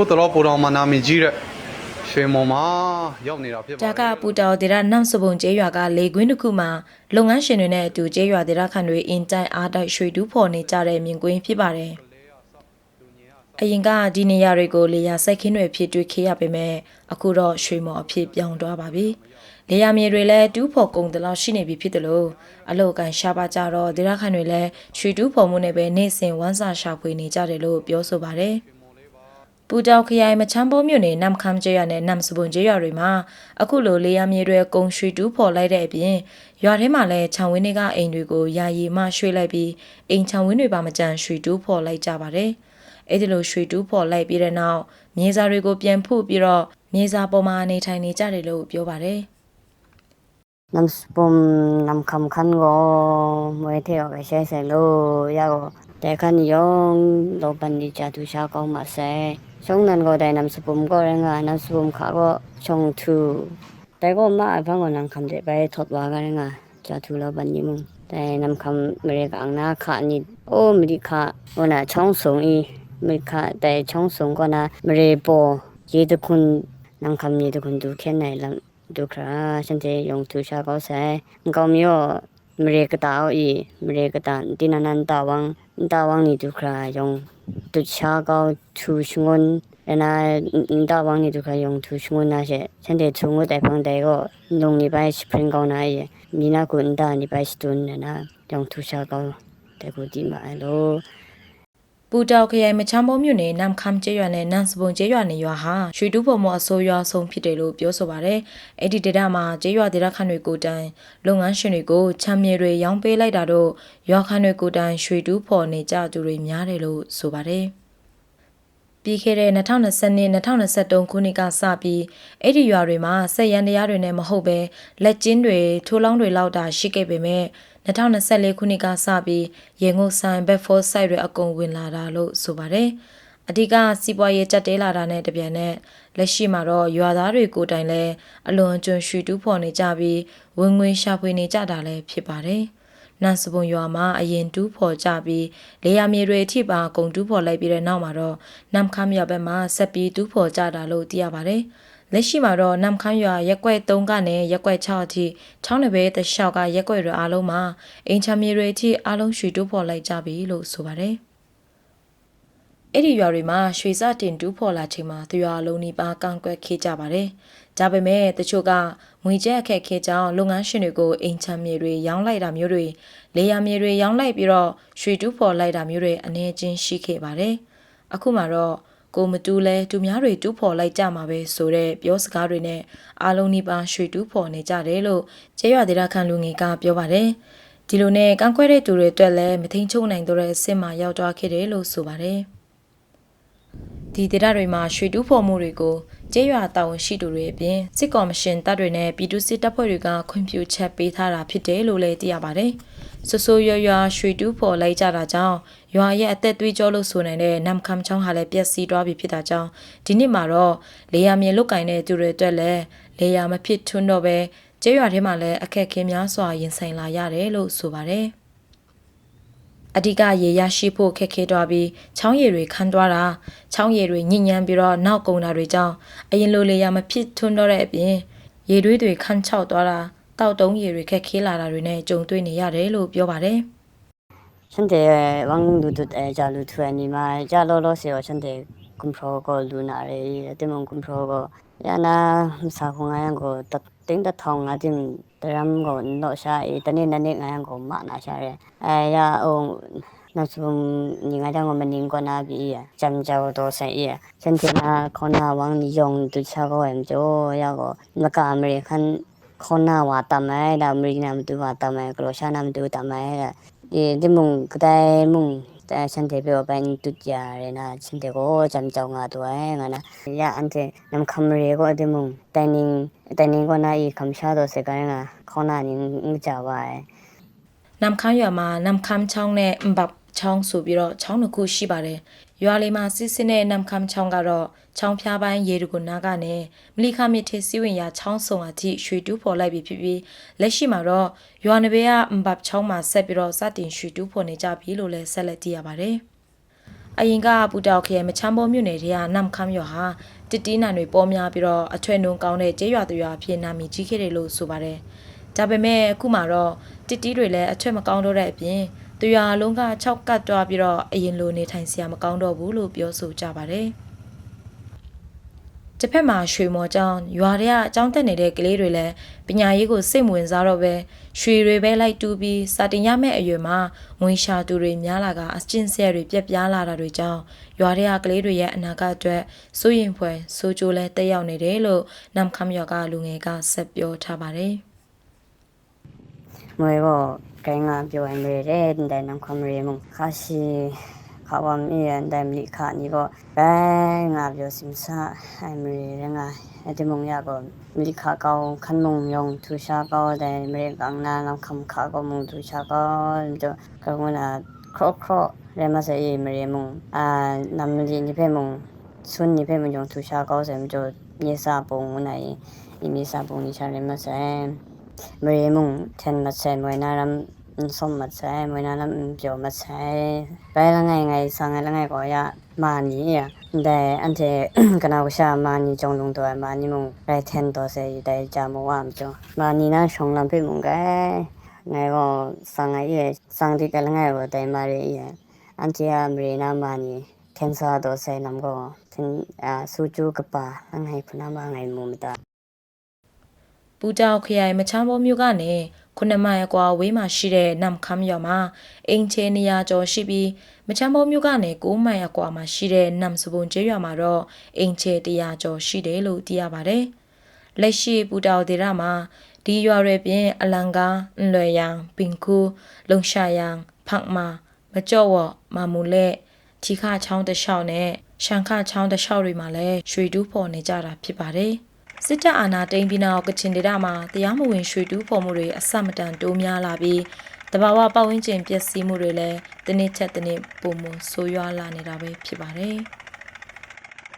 ခုတလောပူတော်မှာနာမည်ကြီးတဲ့ရွှေမော်မှာရောက်နေတာဖြစ်ပါတဒါယ်ကပူတောဒေရနမ်စပုံကျေးရွာကလေကွင်းတစ်ခုမှာလုပ်ငန်းရှင်တွေနဲ့အတူကျေးရွာဒေရခန့်တွေအင်တိုင်အားတိုက်ရွှေတူးဖော်နေကြတဲ့မြင်ကွင်းဖြစ်ပါတယ်။အရင်ကဒီနေရာတွေကိုလေယာစိုက်ခင်းတွေဖြစ်တွေ့ခဲ့ရပေမဲ့အခုတော့ရွှေမော်အဖြစ်ပြောင်းသွားပါပြီ။လေယာမြေတွေလည်းတူးဖော်ကုန်တလောက်ရှိနေပြီဖြစ်တယ်လို့အလောက်ကန်ရှားပါကြတော့ဒေရခန့်တွေလည်းရွှေတူးဖော်မှုနဲ့ပဲနေ့စဉ်ဝမ်းစာရှာဖွေနေကြတယ်လို့ပြောဆိုပါတယ်။ ပူတောင်ခရိုင်မချမ်းဘောမြို့နယ်နမ်ခမ်ကျေးရွာနဲ့နမ်စပွန်ကျေးရွာတွေမှာအခုလိုလေယာမြေတွေကုံရွှေတူးဖော်လိုက်တဲ့အပြင်ရွာထဲမှာလည်းခြံဝင်းတွေကအိမ်တွေကိုယာယီမှရွှေ့လိုက်ပြီးအိမ်ခြံဝင်းတွေပါမကြံရွှေတူးဖော်လိုက်ကြပါတယ်။အဲဒီလိုရွှေတူးဖော်လိုက်ပြီးတဲ့နောက်မြေစာတွေကိုပြန်ဖုတ်ပြီးတော့မြေစာပေါ်မှာနေထိုင်နေကြတယ်လို့ပြောပါတယ် น้ำสปมน้ำคำคันก็มวยเที่ยวไปใช้ใส่โลยาก็แต่คันยองโลบันดีจาตุชาก็มาใส่ช่องนั้นก็ได้น้ำสปมก็แรงงานนำสปมขาก็ช่องทูแต่ก็มาไอ้พังก็น้ำคำเดไปทดว่ากันงาจาตุโลบันนี้มึงแต่น้ำคำไม่ได้กังนาขานี่โอ้ไม่ได้ขาวันน่ะช่องสูงอีไม่ขาแต่ช่องสูงก็นะไม่ได้ปอเยตุคุณนำคำเยตุคุณดูแค่ไหนละ ဒုက္ခစန်တေယုံသူရှာကောဆိုင်ကောင်းမျိုးမရေကတာအီမရေကတာတိနနန်တာဝံတာဝံနီဒုက္ခယုံသူရှာကောသူရှငွန်အနာတာဝံနီဒုက္ခယုံသူရှငွန်နာရှေစန်တေချုံဝတဲ့ဖန်တဲ့ကိုလုံနေပိုင်စပရင်ကောင်းနာယေမိနာကွန်တာနေပိုင်စတွန်နာယုံသူရှာကောတဲ့ကိုဒီမာလို့ ပူတောင်ခရိုင်မချမ်းဘောမြို့နယ်နမ်ခမ်ကျေးရွာနဲ့နမ်စပွန်ကျေးရွာနေရွာဟာရွှေတူးဖော်မှုအစိုးရဆုံးဖြစ်တယ်လို့ပြောဆိုပါရယ်။အဲ့ဒီဒေသမှာကျေးရွာဒေသခံတွေကိုတိုင်လုပ်ငန်းရှင်တွေကိုချမ်းမြေတွေရောင်းပေးလိုက်တာတော့ရွာခံတွေကိုတိုင်ရွှေတူးဖော်နေကြသူတွေများတယ်လို့ဆိုပါရယ်။ ပြီးခဲ့တဲ့2020နဲ့2023ခုနှစ်ကစပြီးအဲ့ဒီရွာတွေမှာဆက်ရန်တရားတွေနဲ့မဟုတ်ပဲလက်ကျင်းတွေထိုးလောင်းတွေလောက်တာရှိခဲ့ပေမဲ့2024ခုနှစ်ကစပြီးရေငုတ်ဆိုင်ဘက်ဖော့ဆိုင်တွေအကုန်ဝင်လာတာလို့ဆိုပါတယ်။အဓိကစီးပွားရေးကြက်တဲလာတာနဲ့တပြန်နဲ့လက်ရှိမှာတော့ရွာသားတွေကိုယ်တိုင်လဲအလွန်အကျွံရွှေတူးဖော်နေကြပြီးဝင်ငွေရှာဖွေနေကြတာလည်းဖြစ်ပါတယ်။ နန်စပွန်ရွာမှာအရင်တူးဖော်ကြပြီးလေယာမြေတွေအထိပါကုန်တူးဖော်လိုက်ပြီးတဲ့နောက်မှာတော့နမ်ခမ်းရွာဘက်မှာဆက်ပြီးတူးဖော်ကြတာလို့သိရပါတယ်။လက်ရှိမှာတော့နမ်ခမ်းရွာရက်ကွက်3ကနေရက်ကွက်6အထိချောင်းနယ်ပဲတလျှောက်ကရက်ကွက်တွေအားလုံးမှာအင်ချမ်းမြေတွေအထိအားလုံးရွှေတူးဖော်လိုက်ကြပြီလို့ဆိုပါတယ်။ အဲ့ဒီရွာတွေမှာရွှေစတင်တူးဖော်လာချိန်မှာသူရွာလုံးနီးပါးကန့်ကွက်ခဲ့ကြပါတယ်။ဒါပေမဲ့တချို့ကငွေကျက်အခက်ခဲကြောင့်လုပ်ငန်းရှင်တွေကိုအင်ချမ်းမြေတွေရောင်းလိုက်တာမျိုးတွေလေယာမြေတွေရောင်းလိုက်ပြီးတော့ရွှေတူးဖော်လိုက်တာမျိုးတွေအနေချင်းရှိခဲ့ပါတယ်။အခုမှတော့ကိုမတူးလဲသူများတွေတူးဖော်လိုက်ကြမှာပဲဆိုတဲ့ပြောစကားတွေနဲ့အားလုံးနီးပါးရွှေတူးဖော်နေကြတယ်လို့ကျေးရွာဒေသခံလူငယ်ကပြောပါတယ်။ဒီလိုနဲ့ကန့်ကွက်တဲ့သူတွေအတွက်လည်းမထိန်ချုံနိုင်တော့တဲ့အဆင့်မှာရောက်သွားခဲ့တယ်လို့ဆိုပါတယ်။ ဒီဒေသတွေမှာရွှေတူးဖော်မှုတွေကိုကျေးရွာတာဝန်ရှိသူတွေအပြင်စစ်ကော်မရှင်တပ်တွေနဲ့ပြည်သူစစ်တပ်ဖွဲ့တွေကခွင့်ပြုချက်ပေးထားတာဖြစ်တယ်လို့လည်းသိရပါတယ်။ဆဆိုရွရွာရွှေတူးဖော်လိုက်ကြတာကြောင့်ရွာရဲ့အသက်သွေးကြောလို့ဆိုနိုင်တဲ့နမ်ခမ်ချောင်းဟာလည်းပျက်စီးသွားပြီဖြစ်တာကြောင့်ဒီနှစ်မှာတော့လေယာမြေလုတ်ကင်တဲ့သူတွေအတွက်လည်းလေယာမဖြစ်ထွန်းတော့ပဲကျေးရွာထဲမှာလည်းအခက်အခဲများစွာရင်ဆိုင်လာရတယ်လို့ဆိုပါတယ်။ အဓိကရေရရှိဖို့ခက်ခဲသွားပြီးချောင်းရည်တွေခန်းသွားတာချောင်းရည်တွေညစ်ညမ်းပြီးတော့နောက်ကုန်တာတွေကြောင့်အရင်လိုလေရမဖြစ်ထွန်းတော့တဲ့အပြင်ရေတွေးတွေခန်းချောက်သွားတာတောက်တုံးရည်တွေခက်ခဲလာတာတွေနဲ့ကြုံတွေ့နေရတယ်လို့ပြောပါတယ်။ရှင်တဲ့ဝမ်လူဒုတ်အဲဂျာလူထွေနီမာဂျာလောလောဆေရောရှင်တဲ့ကွန်ထရိုကိုလူနာရေတမန်ကွန်ထရိုကိုရနာစာခုံအရန်ကိုတက် တင်းတထောင်ငါတင်တရမ်ကိုတော့ရှာအီတနေ့နေ့ငါကိုမနာရှာရဲအဲရအောင်那从你看，像我们宁国那边，漳州多生意，像天那可那往你用都超过很多，要个那个阿妹看可那话打麦的，阿妹那么多话打麦，格罗莎那么多打麦的，你你们个在们 shante pyo pa ni tu kya re na shante go jam chao nga tu ai nga na ya ante nam kham re go de mung taining taining go na i kham sha do se ka nga kho na ni ng cha ba ai နမ်ခမ်းရွာမှာနမ်ခမ်းချောင်းနဲ့ဘပ်ချောင်းဆိုပြီးတော့ချောင်းတစ်ခုရှိပါတယ် ရွာလေးမှာစစ်စစ်နဲ့နမ်ခမ်းချောင်းကတော့ချောင်းဖျားပိုင်းရေတကူနာကနေမလီခမြစ်ထေစီဝင်ရချောင်းစုံအထိရွှေတူးဖော်လိုက်ပြီးဖြစ်ပြီးလက်ရှိမှာတော့ရွာနဘေကအမ်ဘပ်ချောင်းမှာဆက်ပြီးတော့စတင်ရွှေတူးဖော်နေကြပြီလို့လည်းဆက်လက်သိရပါတယ်အရင်ကပူတောက်ခရိုင်မချမ်းဘောမြို့နယ်ထဲကနမ်ခမ်းရွာဟာတစ်တီးနံတွေပေါ်များပြီးတော့အထွေနှုံကောင်းတဲ့ကျေးရွာတရွာအဖြစ်နာမည်ကြီးခဲ့တယ်လို့ဆိုပါတယ်။ဒါပေမဲ့အခုမှတော့တစ်တီးတွေလည်းအထွေမကောင်းတော့တဲ့အပြင် တရွာလုံးက6ကတ်တွားပြီးတော့အရင်လိုနေထိုင်စရာမကောင်းတော့ဘူးလို့ပြောဆိုကြပါတယ်။တစ်ဖက်မှာရွှေမော်ကျောင်းရွာတွေကအကျောင်းတက်နေတဲ့ကလေးတွေလည်းပညာရေးကိုစိတ်မဝင်စားတော့ပဲရွှေတွေပဲလိုက်တူးပြီးစာတင်ရမယ့်အရွယ်မှာငွေရှာသူတွေများလာကအကျင့်ဆဲတွေပြက်ပြားလာတာတွေကြောင့်ရွာတွေကကလေးတွေရဲ့အနာဂတ်အတွက်စိုးရင်ဖွယ်စိုးကြိုးလဲတက်ရောက်နေတယ်လို့နမ်ခမ်ရွာကလူငယ်ကဆက်ပြောထားပါတယ်။မွေဘောကဲငါပြောရင်လေတဲ့ တဲ့နမ်ခမရီမုံခါရှိခါဝမ်အီန်ဒမ်လီခါနီဘောကဲငါပြောစင်စာအမရီရငါအတမုံရကောမိခါကောခန်မုံယုံသူရှာကောတဲ့မရီကောင်နာနမ်ခမ်ခါကောမုံသူရှာကောတော့ကောနာခေါခေါရမစေမရီမုံအာနမ်လီနိဖေမုံဆွန်နိဖေမုံယုံသူရှာကောစံကြမြေစာပုံနိုင် ဒီမြေစာပုံနိချရမစံမရေမုံထန်မဆဲမွေနာရမ်စုံမဆဲမွေနာရမ်ပြောမဆဲဘဲလငယ်ငယ်ဆောင်ငယ်လငယ်ကိုရမာနီရတဲ့အန်တဲ့ကနာဝရှာမာနီကြုံလုံးတော့မာနီမုံရဲထန်တော့စေတဲ့ကြမဝမ်ကျော်မာနီနာရှုံလံပြမုံကဲငယ်ကိုဆောင်ငယ်ရဆောင်ဒီကလငယ်ကိုတိုင်မာ ရရအန်တီယာမရေနာမာနီကန်ဆာတော့စေနမ်ကိုသင်အဆူချူကပါငယ်ဖနာမငယ်မုံမတာပူတောက်ခရိုင်မချမ်းဘောမြို့ကနေခုနှစ်မိုင်အကွာဝေးမှာရှိတဲ့နမ်ခမ်းရွာမှာအင်ချေနေရာကျော်ရှိပြီးမချမ်းဘောမြို့ကနေ9မိုင်အကွာမှာရှိတဲ့နမ်စပွန်ကျေးရွာမှာတော့အင်ချေ100ကျော်ရှိတယ်လို့သိရပါတယ်။လက်ရှိပူတောက်ဒေသမှာဒီရွာတွေပြင်အလန်ကားအလွယ်ယံပင်ကူလုံရှာယံဖတ်မာမကြော့ဝမမူလက်ချီခချောင်းတစ်လျှောက်နဲ့ရှန်ခချောင်းတစ်လျှောက်တွေမှာလည်းရွှေတူးဖော်နေကြတာဖြစ်ပါတယ်။ စစ်တပ်အာဏာသိမ်းပြီးနောက်ကချင်ဒေသမှာတရားမဝင်ရွှေတူးဖော်မှုတွေအဆက်မတန်တိုးများလာပြီးတဘာဝပတ်ဝန်းကျင်ပျက်စီးမှုတွေလည်းတစ်နေ့ချက်တစ်နေ့ပုံမဆိုးရွားလာနေတာပဲဖြစ်ပါတယ်။